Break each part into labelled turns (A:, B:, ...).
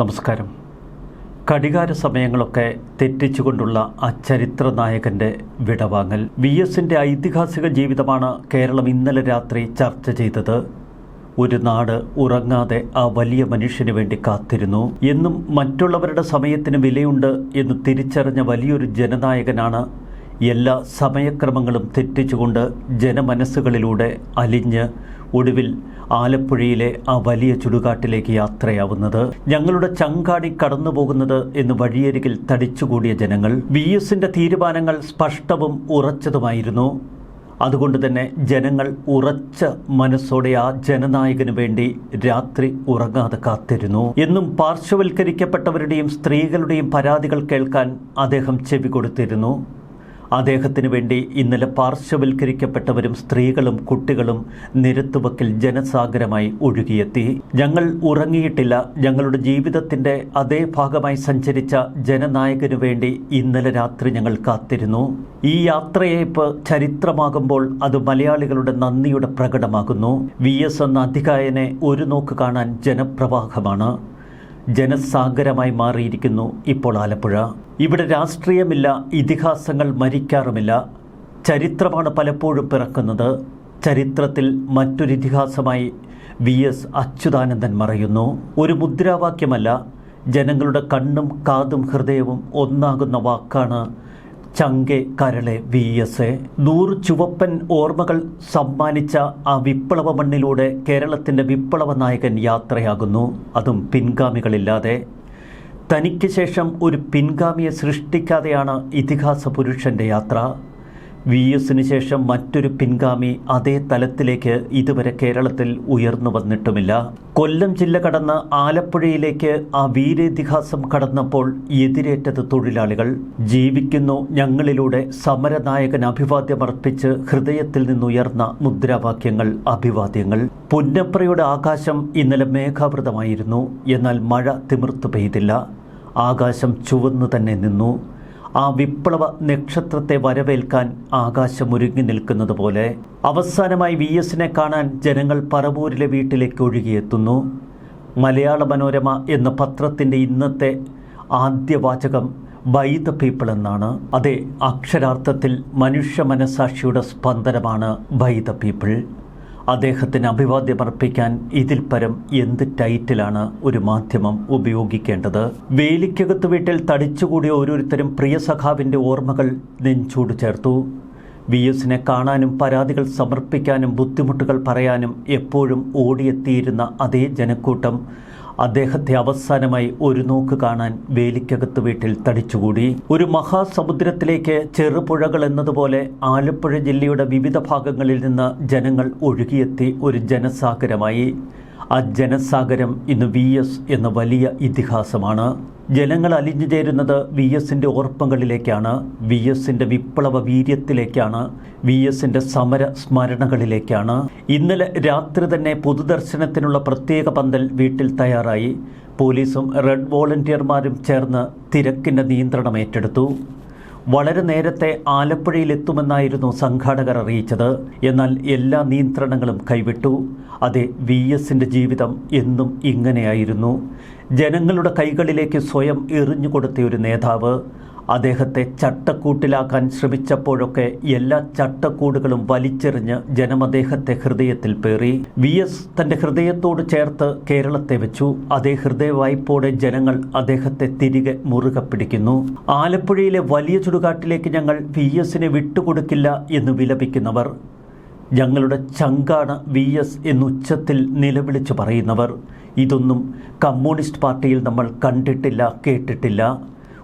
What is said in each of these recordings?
A: നമസ്കാരം. കടികാര സമയങ്ങളൊക്കെ തെറ്റിച്ചുകൊണ്ടുള്ള ആ ചരിത്ര നായകന്റെ വിടവാങ്ങൽ. വി എസിന്റെ ഐതിഹാസിക ജീവിതമാണ് കേരളം ഇന്നലെ രാത്രി ചർച്ച ചെയ്തത്. ഒരു നാട് ഉറങ്ങാതെ ആ വലിയ മനുഷ്യന് വേണ്ടി കാത്തിരുന്നു. എന്നും മറ്റുള്ളവരുടെ സമയത്തിന് വിലയുണ്ട് എന്ന് തിരിച്ചറിഞ്ഞ വലിയൊരു ജനനായകനാണ് എല്ലാ സമയക്രമങ്ങളും തെറ്റിച്ചുകൊണ്ട് ജനമനസ്സുകളിലൂടെ അലിഞ്ഞ് ഒടുവിൽ ആലപ്പുഴയിലെ ആ വലിയ ചുടുകാട്ടിലേക്ക് യാത്രയാവുന്നത്. ഞങ്ങളുടെ ചങ്കാടി കടന്നു പോകുന്നത് എന്ന് വഴിയരികിൽ തടിച്ചുകൂടിയ ജനങ്ങൾ. വി എസിന്റെ തീരുമാനങ്ങൾ സ്പഷ്ടവും ഉറച്ചതുമായിരുന്നു. അതുകൊണ്ട് തന്നെ ജനങ്ങൾ ഉറച്ച മനസ്സോടെ ആ ജനനായകന് വേണ്ടി രാത്രി ഉറങ്ങാതെ കാത്തിരുന്നു. എന്നും പാർശ്വവൽക്കരിക്കപ്പെട്ടവരുടെയും സ്ത്രീകളുടെയും പരാതികൾ കേൾക്കാൻ അദ്ദേഹം ചെവി കൊടുത്തിരുന്നു. അദ്ദേഹത്തിന് വേണ്ടി ഇന്നലെ പാർശ്വവൽക്കരിക്കപ്പെട്ടവരും സ്ത്രീകളും കുട്ടികളും നിരത്തുവക്കിൽ ജനസാഗരമായി ഒഴുകിയെത്തി. ഞങ്ങൾ ഉറങ്ങിയിട്ടില്ല. ഞങ്ങളുടെ ജീവിതത്തിന്റെ അതേ ഭാഗമായി സഞ്ചരിച്ച ജനനായകനു വേണ്ടി ഇന്നലെ രാത്രി ഞങ്ങൾ കാത്തിരുന്നു. ഈ യാത്രയേപ്പ് ചരിത്രമാകുമ്പോൾ അത് മലയാളികളുടെ നന്ദിയുടെ പ്രകടമാകുന്നു. വി എസ് എന്ന അധികായനെ ഒരു നോക്ക് കാണാൻ ജനപ്രവാഹമാണ്. ജനസാഗരമായി മാറിയിരിക്കുന്നു ഇപ്പോൾ ആലപ്പുഴ. ഇവിടെ രാഷ്ട്രീയമില്ല ഇതിഹാസങ്ങൾ മരിക്കാറുമില്ല. ചരിത്രമാണ് പലപ്പോഴും പിറക്കുന്നത്. ചരിത്രത്തിൽ മറ്റൊരു ഇതിഹാസമായി വി എസ് അച്യുതാനന്ദൻ മറയുന്നു. ഒരു മുദ്രാവാക്യമല്ല ജനങ്ങളുടെ കണ്ണും കാതും ഹൃദയവും ഒന്നാകുന്ന വാക്കാണ് ചങ്കെ കരളെ വി എസ് എ. നൂറ് ചുവപ്പൻ ഓർമ്മകൾ സമ്മാനിച്ച ആ വിപ്ലവ മണ്ണിലൂടെ കേരളത്തിന്റെ വിപ്ലവ നായകൻ യാത്രയാകുന്നു. അതും പിൻഗാമികളില്ലാതെ. തനിക്ക് ശേഷം ഒരു പിൻഗാമിയെ സൃഷ്ടിക്കാതെയാണ് ഇതിഹാസ പുരുഷന്റെ യാത്ര. വി എസിന് ശേഷം മറ്റൊരു പിൻഗാമി അതേ തലത്തിലേക്ക് ഇതുവരെ കേരളത്തിൽ ഉയർന്നു വന്നിട്ടുമില്ല. കൊല്ലം ജില്ല കടന്ന് ആലപ്പുഴയിലേക്ക് ആ വീരേതിഹാസം കടന്നപ്പോൾ എതിരേറ്റത് തൊഴിലാളികൾ. ജീവിക്കുന്നു ഞങ്ങളിലൂടെ സമരനായകൻ അഭിവാദ്യമർപ്പിച്ച് ഹൃദയത്തിൽ നിന്നുയർന്ന മുദ്രാവാക്യങ്ങൾ അഭിവാദ്യങ്ങൾ. പുന്നപ്രയുടെ ആകാശം ഇന്നലെ മേഘാവൃതമായിരുന്നു. എന്നാൽ മഴ തിമിർത്തു പെയ്തില്ല. ആകാശം ചുവന്നു തന്നെ നിന്നു. ആ വിപ്ലവ നക്ഷത്രത്തെ വരവേൽക്കാൻ ആകാശമൊരുങ്ങി നിൽക്കുന്നത് പോലെ അവസാനമായി വി എസിനെ കാണാൻ ജനങ്ങൾ പറവൂരിലെ വീട്ടിലേക്ക് ഒഴുകിയെത്തുന്നു. മലയാള മനോരമ എന്ന പത്രത്തിന്റെ ഇന്നത്തെ ആദ്യ വാചകം ബൈ ദ പീപ്പിൾ എന്നാണ്. അതെ അക്ഷരാർത്ഥത്തിൽ മനുഷ്യ മനസാക്ഷിയുടെ സ്പന്ദനമാണ് ബൈ ദ പീപ്പിൾ അദ്ദേഹത്തിന് അഭിവാദ്യമർപ്പിക്കാൻ ഇതിൽ പരം എന്ത് ടൈറ്റിലാണ് ഒരു മാധ്യമം ഉപയോഗിക്കേണ്ടത്? വേലിക്കകത്ത് വീട്ടിൽ തടിച്ചുകൂടിയ ഓരോരുത്തരും പ്രിയ സഖാവിന്റെ ഓർമ്മകൾ നെഞ്ചൂട് ചേർത്തു. വി എസിനെ കാണാനും പരാതികൾ സമർപ്പിക്കാനും ബുദ്ധിമുട്ടുകൾ പറയാനും എപ്പോഴും ഓടിയെത്തിയിരുന്ന അതേ ജനക്കൂട്ടം അദ്ദേഹത്തെ അവസാനമായി ഒരു നോക്ക് കാണാൻ വേലിക്കകത്ത് വീട്ടിൽ തടിച്ചുകൂടി. ഒരു മഹാസമുദ്രത്തിലേക്ക് ചെറുപുഴകൾ എന്നതുപോലെ ആലപ്പുഴ ജില്ലയുടെ വിവിധ ഭാഗങ്ങളിൽ നിന്ന് ജനങ്ങൾ ഒഴുകിയെത്തി ഒരു ജനസാഗരമായി. ആ ജനസാഗരം ഇന്ന് വി എന്ന വലിയ ഇതിഹാസമാണ്. ജനങ്ങൾ അലിഞ്ഞു ചേരുന്നത് വി എസിന്റെ ഓർപ്പങ്ങളിലേക്കാണ് വി എസിന്റെ വിപ്ലവ വീര്യത്തിലേക്കാണ് വി എസിന്റെ സമര സ്മരണകളിലേക്കാണ്. ഇന്നലെ രാത്രി തന്നെ പൊതുദർശനത്തിനുള്ള പ്രത്യേക പന്തൽ വീട്ടിൽ തയ്യാറായി. പോലീസും റെഡ് വോളണ്ടിയർമാരും ചേർന്ന് തിരക്കിന്റെ നിയന്ത്രണം ഏറ്റെടുത്തു. വളരെ നേരത്തെ ആലപ്പുഴയിലെത്തുമെന്നായിരുന്നു സംഘാടകർ അറിയിച്ചത്. എന്നാൽ എല്ലാ നിയന്ത്രണങ്ങളും കൈവിട്ടു. അതെ വി എസിന്റെ ജീവിതം എന്നും ഇങ്ങനെയായിരുന്നു. ജനങ്ങളുടെ കൈകളിലേക്ക് സ്വയം എറിഞ്ഞുകൊടുത്ത ഒരു നേതാവ് അദ്ദേഹത്തെ ചട്ടക്കൂട്ടിലാക്കാൻ ശ്രമിച്ചപ്പോഴൊക്കെ എല്ലാ ചട്ടക്കൂടുകളും വലിച്ചെറിഞ്ഞ് ജനം അദ്ദേഹത്തെ ഹൃദയത്തിൽ പേറി. വി എസ് തന്റെ ഹൃദയത്തോട് ചേർത്ത് കേരളത്തെ വെച്ചു. അതേ ഹൃദയവായ്പോടെ ജനങ്ങൾ അദ്ദേഹത്തെ തിരികെ മുറുകെ പിടിക്കുന്നു. ആലപ്പുഴയിലെ വലിയ ചുടുകാട്ടിലേക്ക് ഞങ്ങൾ വി എസിനെ വിട്ടുകൊടുക്കില്ല എന്ന് വിലപിക്കുന്നവർ. ഞങ്ങളുടെ ചങ്കാണ് വി എസ് എന്നുച്ചത്തിൽ നിലവിളിച്ചു പറയുന്നവർ. ഇതൊന്നും കമ്മ്യൂണിസ്റ്റ് പാർട്ടിയിൽ നമ്മൾ കണ്ടിട്ടില്ല കേട്ടിട്ടില്ല.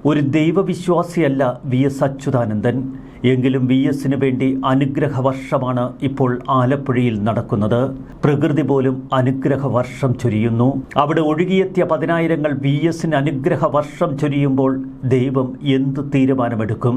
A: ഒരു ദൈവവിശ്വാസിയല്ല വി എസ് അച്യുതാനന്ദൻ. എങ്കിലും വി എസിന് വേണ്ടി അനുഗ്രഹ വർഷമാണ് ഇപ്പോൾ ആലപ്പുഴയിൽ നടക്കുന്നത്. പ്രകൃതി പോലും അനുഗ്രഹ വർഷം ചൊരിയുന്നു. അവിടെ ഒഴുകിയെത്തിയ പതിനായിരങ്ങൾ വി എസിന് അനുഗ്രഹ വർഷം ചൊരിയുമ്പോൾ ദൈവം എന്ത് തീരുമാനമെടുക്കും?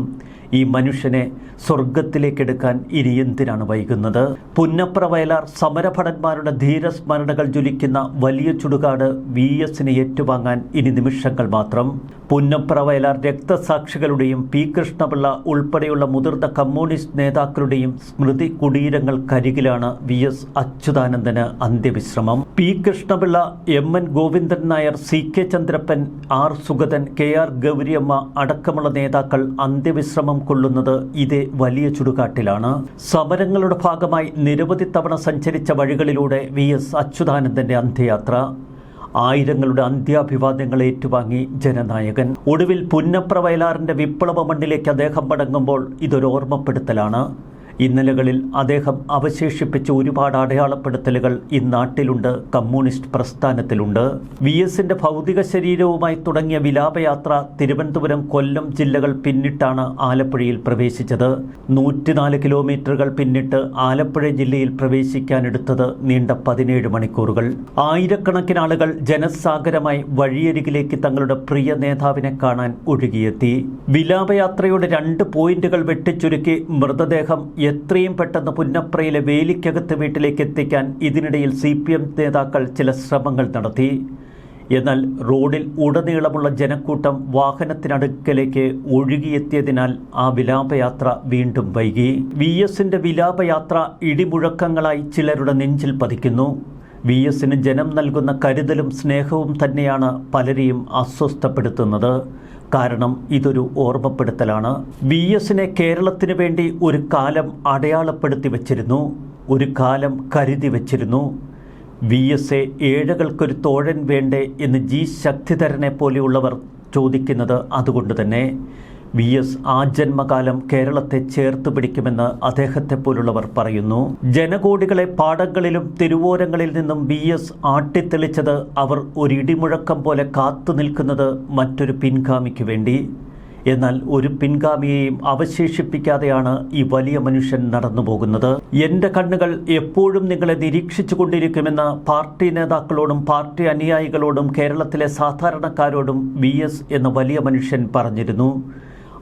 A: ഈ മനുഷ്യനെ സ്വർഗത്തിലേക്കെടുക്കാൻ ഇനി എന്തിനാണ് വൈകുന്നത്. പുന്നപ്ര വയലാർ സമരഭടന്മാരുടെ ധീരസ്മരണകൾ ജ്വലിക്കുന്ന വലിയ ചുടുകാട് വി എസിനെ ഏറ്റുവാങ്ങാൻ ഇനി നിമിഷങ്ങൾ മാത്രം. പുന്നപ്ര വയലാർ രക്തസാക്ഷികളുടെയും പി കൃഷ്ണപിള്ള ഉൾപ്പെടെയുള്ള മുതിർന്ന കമ്മ്യൂണിസ്റ്റ് നേതാക്കളുടെയും സ്മൃതി കുടീരങ്ങൾക്കരികിലാണ് വി എസ് അച്യുതാനന്ദന് അന്ത്യവിശ്രമം. P Krishnapillai M N Govindan Nair C K Chandrappan R Sugathan K R Gouriamma അടക്കമുള്ള നേതാക്കൾ അന്ത്യവിശ്രമം കൊള്ളുന്നത് ഇതേ വലിയ ചുടുകാട്ടിലാണ്. സമരങ്ങളുടെ ഭാഗമായി നിരവധി തവണ സഞ്ചരിച്ച വഴികളിലൂടെ വി എസ് അച്യുതാനന്ദന്റെ അന്ത്യയാത്ര. ആയിരങ്ങളുടെ അന്ത്യാഭിവാദ്യങ്ങൾ ഏറ്റുവാങ്ങി ജനനായകൻ. ഒടുവിൽ പുന്നപ്ര വയലാറിന്റെ വിപ്ലവ മണ്ണിലേക്ക് അദ്ദേഹം മടങ്ങുമ്പോൾ ഇതൊരു ഓർമ്മപ്പെടുത്തലാണ്. ഇന്നലകളിൽ അദ്ദേഹം അവശേഷിപ്പിച്ച ഒരുപാട് അടയാളപ്പെടുത്തലുകൾ ഈ നാട്ടിലുണ്ട് കമ്മ്യൂണിസ്റ്റ് പ്രസ്ഥാനത്തിലുണ്ട്. വി എസിന്റെ ഭൗതിക ശരീരവുമായി തുടങ്ങിയ വിലാപയാത്ര തിരുവനന്തപുരം കൊല്ലം ജില്ലകൾ പിന്നിട്ടാണ് ആലപ്പുഴയിൽ പ്രവേശിച്ചത്. നൂറ്റിനാല് കിലോമീറ്ററുകൾ പിന്നിട്ട് ആലപ്പുഴ ജില്ലയിൽ പ്രവേശിക്കാനെടുത്തത് നീണ്ട പതിനേഴ് മണിക്കൂറുകൾ. ആയിരക്കണക്കിന് ആളുകൾ ജനസാഗരമായി വഴിയരികിലേക്ക് തങ്ങളുടെ പ്രിയ നേതാവിനെ കാണാൻ ഒഴുകിയെത്തി. വിലാപയാത്രയുടെ രണ്ട് പോയിന്റുകൾ വെട്ടിച്ചുരുക്കി മൃതദേഹം എത്രയും പെട്ടെന്ന് പുന്നപ്രയിലെ വേലിക്കകത്ത് വീട്ടിലേക്ക് എത്തിക്കാൻ ഇതിനിടയിൽ സി പി എം നേതാക്കൾ ചില ശ്രമങ്ങൾ നടത്തി. എന്നാൽ റോഡിൽ ഉടനീളമുള്ള ജനക്കൂട്ടം വാഹനത്തിനടുക്കലേക്ക് ഒഴുകിയെത്തിയതിനാൽ ആ വിലാപയാത്ര വീണ്ടും വൈകി. വി എസിന്റെ വിലാപയാത്ര ഇടിമുഴക്കങ്ങളായി ചിലരുടെ നെഞ്ചിൽ പതിക്കുന്നു. വി എസിന് ജനം നൽകുന്ന കരുതലും സ്നേഹവും തന്നെയാണ് പലരെയും അസ്വസ്ഥപ്പെടുത്തുന്നത്. കാരണം ഇതൊരു ഓർമ്മപ്പെടുത്തലാണ്. വി എസിനെ കേരളത്തിന് വേണ്ടി ഒരു കാലം അടയാളപ്പെടുത്തി വച്ചിരുന്നു. ഒരു കാലം കരുതി വച്ചിരുന്നു. വി എസ് എ ഏഴകൾക്കൊരു തോഴൻ വേണ്ടേ എന്ന് ജി ശക്തിധരനെ പോലെയുള്ളവർ ചോദിക്കുന്നത് അതുകൊണ്ട് തന്നെ. വി എസ് ആ ജന്മകാലം കേരളത്തെ ചേർത്ത് പിടിക്കുമെന്ന് അദ്ദേഹത്തെ പോലുള്ളവർ പറയുന്നു. ജനകോടികളെ പാടങ്ങളിലും തിരുവോരങ്ങളിൽ നിന്നും വി എസ് ആട്ടിത്തെളിച്ചത് അവർ ഒരിടിമുഴക്കം പോലെ കാത്തു നിൽക്കുന്നത് മറ്റൊരു പിൻഗാമിക്ക് വേണ്ടി. എന്നാൽ ഒരു പിൻഗാമിയെയും അവശേഷിപ്പിക്കാതെയാണ് ഈ വലിയ മനുഷ്യൻ നടന്നു പോകുന്നത്. എന്റെ കണ്ണുകൾ എപ്പോഴും നിങ്ങളെ നിരീക്ഷിച്ചു കൊണ്ടിരിക്കുമെന്ന് പാർട്ടി നേതാക്കളോടും പാർട്ടി അനുയായികളോടും കേരളത്തിലെ സാധാരണക്കാരോടും വി എന്ന വലിയ മനുഷ്യൻ പറഞ്ഞിരുന്നു.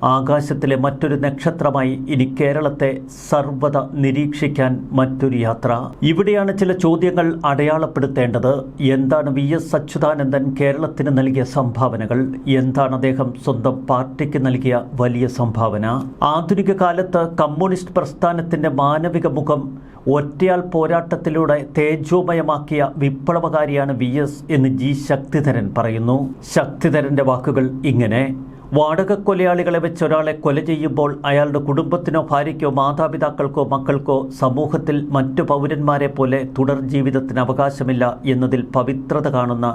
A: ആകാശത്തിലെ മറ്റൊരു നക്ഷത്രമായി ഇനി കേരളത്തെ സർവത നിരീക്ഷിക്കാൻ മറ്റൊരു യാത്ര. ഇവിടെയാണ് ചില ചോദ്യങ്ങൾ അടയാളപ്പെടുത്തേണ്ടത്. എന്താണ് വി എസ് അച്യുതാനന്ദൻ കേരളത്തിന് നൽകിയ സംഭാവനകൾ? എന്താണ് അദ്ദേഹം സ്വന്തം പാർട്ടിക്ക് നൽകിയ വലിയ സംഭാവന? ആധുനിക കാലത്ത് കമ്മ്യൂണിസ്റ്റ് പ്രസ്ഥാനത്തിന്റെ മാനവിക മുഖം ഒറ്റയാൾ പോരാട്ടത്തിലൂടെ തേജോമയമാക്കിയ വിപ്ലവകാരിയാണ് വി എസ് എന്ന് ജി ശക്തിധരൻ പറയുന്നു. ശക്തിധരന്റെ വാക്കുകൾ ഇങ്ങനെ. വാടക കൊലയാളികളെ വെച്ച് ഒരാളെ കൊല ചെയ്യുമ്പോൾ അയാളുടെ കുടുംബത്തിനോ ഭാര്യയ്ക്കോ മാതാപിതാക്കൾക്കോ മക്കൾക്കോ സമൂഹത്തിൽ മറ്റു പൗരന്മാരെ പോലെ തുടർ ജീവിതത്തിന് അവകാശമില്ല എന്നതിൽ പവിത്രത കാണുന്ന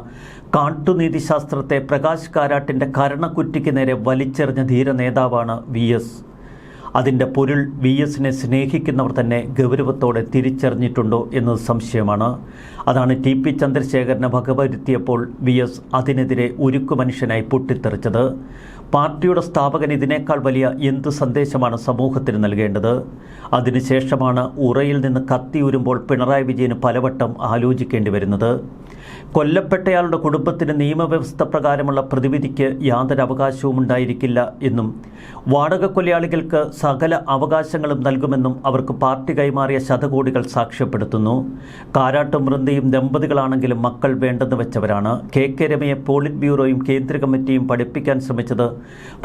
A: കാട്ടുനീതിശാസ്ത്രത്തെ പ്രകാശ് കാരാട്ടിന്റെ കരണക്കുറ്റിക്ക് നേരെ വലിച്ചെറിഞ്ഞ ധീര നേതാവാണ് വി എസ്. അതിന്റെ പൊരുൾ വി എസിനെ സ്നേഹിക്കുന്നവർ തന്നെ ഗൗരവത്തോടെ തിരിച്ചറിഞ്ഞിട്ടുണ്ടോ എന്നത് സംശയമാണ്. അതാണ് ടി പി ചന്ദ്രശേഖരനെ വകവരുത്തിയപ്പോൾ വി എസ് അതിനെതിരെ ഉരുക്കു മനുഷ്യനായി പൊട്ടിത്തെറിച്ചത്. പാർട്ടിയുടെ സ്ഥാപകൻ ഇതിനേക്കാൾ വലിയ എന്ത് സന്ദേശമാണ് സമൂഹത്തിന് നൽകേണ്ടത്? അതിനുശേഷമാണ് ഉറയിൽ നിന്ന് കത്തിയൂരുമ്പോൾ പിണറായി വിജയന് പലവട്ടം ആലോചിക്കേണ്ടി വരുന്നത്. കൊല്ലപ്പെട്ടയാളുടെ കുടുംബത്തിന് നിയമവ്യവസ്ഥ പ്രകാരമുള്ള പ്രതിവിധിക്ക് യാതൊരു അവകാശവും ഉണ്ടായിരിക്കില്ല എന്നും വാടക കൊലയാളികൾക്ക് സകല അവകാശങ്ങളും നൽകുമെന്നും അവർക്ക് പാർട്ടി കൈമാറിയ ശതകോടികൾ സാക്ഷ്യപ്പെടുത്തുന്നു. കാരാട്ടും വൃന്ദയും ദമ്പതികളാണെങ്കിലും മക്കൾ വേണ്ടെന്ന് വെച്ചവരാണ്. കെ കെ രമയെ പോളിറ്റ് ബ്യൂറോയും കേന്ദ്ര കമ്മിറ്റിയും പഠിപ്പിക്കാൻ ശ്രമിച്ചത്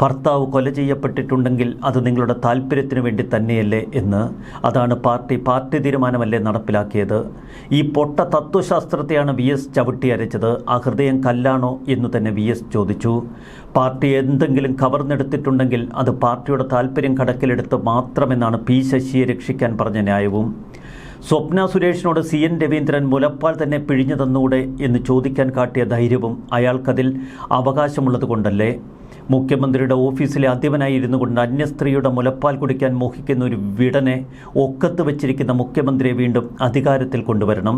A: ഭർത്താവ് കൊല ചെയ്യപ്പെട്ടിട്ടുണ്ടെങ്കിൽ അത് നിങ്ങളുടെ താല്പര്യത്തിന് വേണ്ടി തന്നെയല്ലേ എന്ന്. അതാണ് പാർട്ടി പാർട്ടി തീരുമാനമല്ലേ നടപ്പിലാക്കിയത്. ഈ പൊട്ട തത്വശാസ്ത്രത്തെയാണ് വി എസ് ചവിട്ടി അരച്ചത് ആ ഹൃദയം കല്ലാണോ എന്ന് തന്നെ വി എസ് ചോദിച്ചു. പാർട്ടി എന്തെങ്കിലും കവർന്നെടുത്തിട്ടുണ്ടെങ്കിൽ അത് പാർട്ടിയുടെ താല്പര്യം കടക്കിലെടുത്ത് മാത്രമെന്നാണ് പി ശശിയെ രക്ഷിക്കാൻ പറഞ്ഞ ന്യായവും. സ്വപ്ന സുരേഷിനോട് സി എൻ രവീന്ദ്രൻ മുലപ്പാൽ തന്നെ പിഴിഞ്ഞു തന്നൂടെ എന്ന് ചോദിക്കാൻ കാട്ടിയ ധൈര്യവും അയാൾക്കതിൽ അവകാശമുള്ളത് കൊണ്ടല്ലേ മുഖ്യമന്ത്രിയുടെ ഓഫീസിലെ അധ്യവനായിരുന്നു കൊണ്ട് അന്യസ്ത്രീയുടെ മുലപ്പാൽ കുടിക്കാൻ മോഹിക്കുന്ന ഒരു വിടനെ ഒക്കത്ത് വെച്ചിരിക്കുന്ന മുഖ്യമന്ത്രിയെ വീണ്ടും അധികാരത്തിൽ കൊണ്ടുവരണം.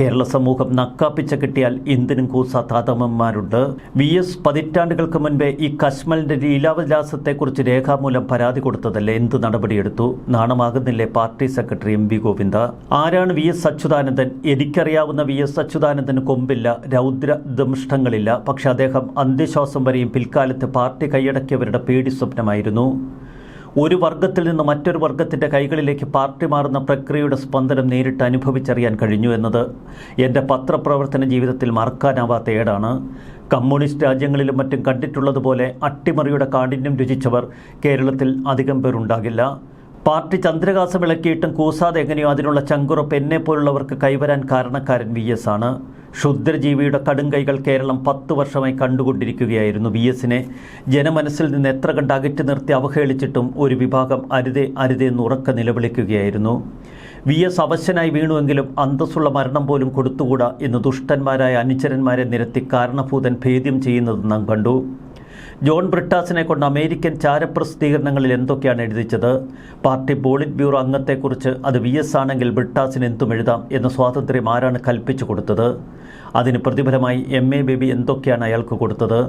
A: കേരള സമൂഹം നക്കാപ്പിച്ച കിട്ടിയാൽ എന്തിനും കൂസാത്ത ആതമന്മാരുണ്ട് വി എസ് പതിറ്റാണ്ടുകൾക്ക് മുൻപേ ഈ കശ്മലിന്റെ ലീലാവിലാസത്തെക്കുറിച്ച് രേഖാമൂലം പരാതി കൊടുത്തതല്ലേ? എന്ത് നടപടിയെടുത്തു? നാണമാകുന്നില്ലേ party secretary M V Govinda? ആരാണ് വി എസ് അച്യുതാനന്ദൻ? എനിക്കറിയാവുന്ന വി എസ് അച്യുതാനന്ദന് കൊമ്പില്ല രൗദ്ര ദംഷ്ടങ്ങളില്ല. പക്ഷെ അദ്ദേഹം അന്ത്യശ്വാസം വരെയും പിൽക്കാലത്ത് പാർട്ടി കൈയടക്കിയവരുടെ പേടി സ്വപ്നമായിരുന്നു. ഒരു വർഗത്തിൽ നിന്ന് മറ്റൊരു വർഗത്തിന്റെ കൈകളിലേക്ക് പാർട്ടി മാറുന്ന പ്രക്രിയയുടെ സ്പന്ദനം നേരിട്ട് അനുഭവിച്ചറിയാൻ കഴിഞ്ഞു എന്നത് എന്റെ പത്രപ്രവർത്തന ജീവിതത്തിൽ മറക്കാനാവാത്ത ഏടാണ്. കമ്മ്യൂണിസ്റ്റ് രാജ്യങ്ങളിലും മറ്റും കണ്ടിട്ടുള്ളതുപോലെ അട്ടിമറിയുടെ കാഠിന്യം രുചിച്ചവർ കേരളത്തിൽ അധികം പേരുണ്ടാകില്ല. പാർട്ടി ചന്ദ്രകാസം ഇളക്കിയിട്ടും കൂസാതെ എങ്ങനെയോ അതിനുള്ള ചങ്കുറപ്പ് എന്നെ പോലുള്ളവർക്ക് കൈവരാൻ കാരണക്കാരൻ വി എസ് ആണ്. ക്ഷുദ്രജീവിയുടെ കടുംകൈകൾ കേരളം പത്ത് വർഷമായി കണ്ടുകൊണ്ടിരിക്കുകയായിരുന്നു. വി എസിനെ ജനമനസ്സിൽ നിന്ന് എത്ര കണ്ട് അകറ്റി നിർത്തി അവഹേളിച്ചിട്ടും ഒരു വിഭാഗം അരുതേ അരുതേ എന്ന് ഉറക്കെ നിലവിളിക്കുകയായിരുന്നു. വി എസ് അവശനായി വീണുവെങ്കിലും അന്തസ്സുള്ള മരണം പോലും കൊടുത്തുകൂടാ എന്ന് ദുഷ്ടന്മാരായ അനുചരന്മാരെ നിരത്തി കാരണഭൂതൻ ഭേദ്യം ചെയ്യുന്നത് നാം കണ്ടു. ജോൺ ബ്രിട്ടാസിനെ കൊണ്ട് അമേരിക്കൻ ചാരപ്രസിദ്ധീകരണങ്ങളിൽ എന്തൊക്കെയാണ് എഴുതിച്ചത്? പാർട്ടി പോളിറ്റ് ബ്യൂറോ അംഗത്തെക്കുറിച്ച് അത് വി എസ് ആണെങ്കിൽ ബ്രിട്ടാസിന് എന്തും എഴുതാം എന്ന സ്വാതന്ത്ര്യം ആരാണ് കൽപ്പിച്ചു കൊടുത്തത്? അതിന് പ്രതിഫലമായി എം എ ബേബി എന്തൊക്കെയാണ് അയാൾക്ക് കൊടുത്തത്?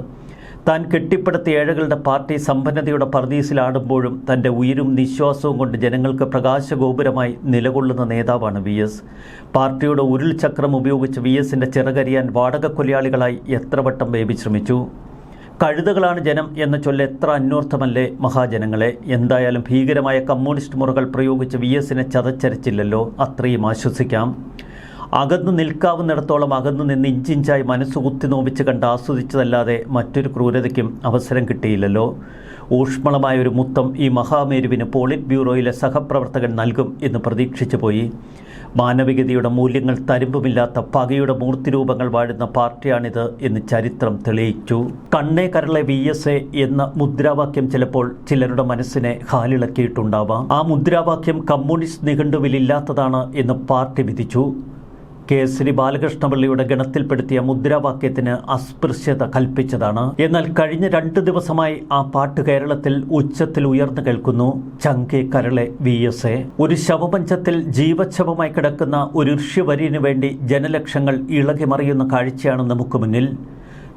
A: താൻ കെട്ടിപ്പടുത്തിയ ഏഴകളുടെ പാർട്ടി സമ്പന്നതയുടെ പർദീസിലാടുമ്പോഴും തന്റെ ഉയരും നിശ്വാസവും കൊണ്ട് ജനങ്ങൾക്ക് പ്രകാശഗോപുരമായി നിലകൊള്ളുന്ന നേതാവാണ് വി എസ്. പാർട്ടിയുടെ ഉരുൾചക്രം ഉപയോഗിച്ച് വി എസിന്റെ ചിറകരിയാൻ വാടക കൊലയാളികളായി എത്ര വട്ടം ബേബി ശ്രമിച്ചു? കഴുതകളാണ് ജനം എന്ന ചൊല്ല് എത്ര അന്വർത്ഥമല്ലേ മഹാജനങ്ങളെ. എന്തായാലും ഭീകരമായ കമ്മ്യൂണിസ്റ്റ് മുറകൾ പ്രയോഗിച്ച് വി എസിനെ ചതച്ചരച്ചില്ലല്ലോ. അത്രയും ആശ്വസിക്കാം. അകന്നു നിൽക്കാവുന്നിടത്തോളം അകന്നു നിന്ന് ഇഞ്ചിഞ്ചായി മനസ്സ് കുത്തി നോവിച്ച് കണ്ട് ആസ്വദിച്ചതല്ലാതെ മറ്റൊരു ക്രൂരതയ്ക്കും അവസരം കിട്ടിയില്ലല്ലോ. ഊഷ്മളമായ ഒരു മുത്തം ഈ മഹാമേരുവിന് പോളിറ്റ് ബ്യൂറോയിലെ സഹപ്രവർത്തകൻ നൽകും എന്ന് പ്രതീക്ഷിച്ചു പോയി. മാനവികതയുടെ മൂല്യങ്ങൾ തരുമ്പുമില്ലാത്ത പകയുടെ മൂർത്തിരൂപങ്ങൾ വാഴുന്ന പാർട്ടിയാണിത് എന്ന് ചരിത്രം തെളിയിച്ചു. കണ്ണേ കരളെ വി എസ് എ എന്ന മുദ്രാവാക്യം ചിലപ്പോൾ ചിലരുടെ മനസ്സിനെ ഹാലിളക്കിയിട്ടുണ്ടാവാം. ആ മുദ്രാവാക്യം കമ്മ്യൂണിസ്റ്റ് നിഘണ്ടുവിലില്ലാത്തതാണ് എന്ന് പാർട്ടി വിധിച്ചു. കെ ശ്രീ ബാലകൃഷ്ണപിള്ളിയുടെ ഗണത്തിൽപ്പെടുത്തിയ മുദ്രാവാക്യത്തിന് അസ്പൃശ്യത കൽപ്പിച്ചതാണ്. എന്നാൽ കഴിഞ്ഞ രണ്ട് ദിവസമായി ആ പാട്ട് കേരളത്തിൽ ഉച്ചത്തിൽ ഉയർന്നു കേൾക്കുന്നു. ചങ്കെ കരളെ വി എസ് എ. ഒരു ശവപഞ്ചത്തിൽ ജീവച്ഛവമായി കിടക്കുന്ന ഒരു ഋഷ്യവര്യന് വേണ്ടി ജനലക്ഷങ്ങൾ ഇളകി മറിയുന്ന കാഴ്ചയാണ് നമുക്ക് മുന്നിൽ.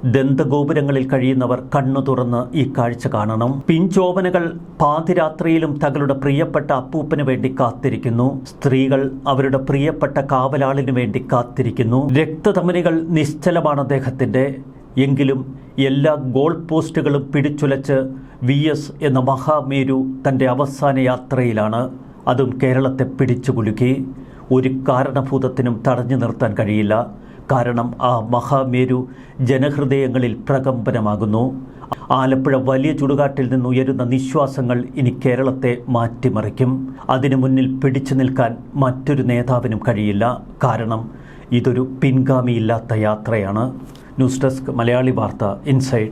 A: ദന്തഗോപുരങ്ങളിൽ കഴിയുന്നവർ കണ്ണു തുറന്ന് ഈ കാഴ്ച കാണണം. പിഞ്ചോപനകൾ പാതിരാത്രിയിലും തങ്ങളുടെ പ്രിയപ്പെട്ട അപ്പൂപ്പന് വേണ്ടി കാത്തിരിക്കുന്നു. സ്ത്രീകൾ അവരുടെ പ്രിയപ്പെട്ട കാവലാളിനു വേണ്ടി കാത്തിരിക്കുന്നു. രക്തധമനികൾ നിശ്ചലമാണ് അദ്ദേഹത്തിന്റെ എങ്കിലും എല്ലാ ഗോൾ പോസ്റ്റുകളും പിടിച്ചുലച്ച് വി എസ് എന്ന മഹാമേരു തന്റെ അവസാന യാത്രയിലാണ്. അതും കേരളത്തെ പിടിച്ചു കുലുക്കി ഒരു കാരണഭൂതത്തിനും തടഞ്ഞു നിർത്താൻ കഴിയില്ല. കാരണം ആ മഹാമേരു ജനഹൃദയങ്ങളിൽ പ്രകമ്പനമാകുന്നു. ആലപ്പുഴ വലിയ ചുടുകാട്ടിൽ നിന്നുയരുന്ന നിശ്വാസങ്ങൾ ഇനി കേരളത്തെ മാറ്റിമറിക്കും. അതിനു മുന്നിൽ പിടിച്ചു നിൽക്കാൻ മറ്റൊരു നേതാവിനും കഴിയില്ല. കാരണം ഇതൊരു പിൻഗാമിയില്ലാത്ത യാത്രയാണ്. ന്യൂസ് ഡെസ്ക് മലയാളി വാർത്ത ഇൻസൈഡ്.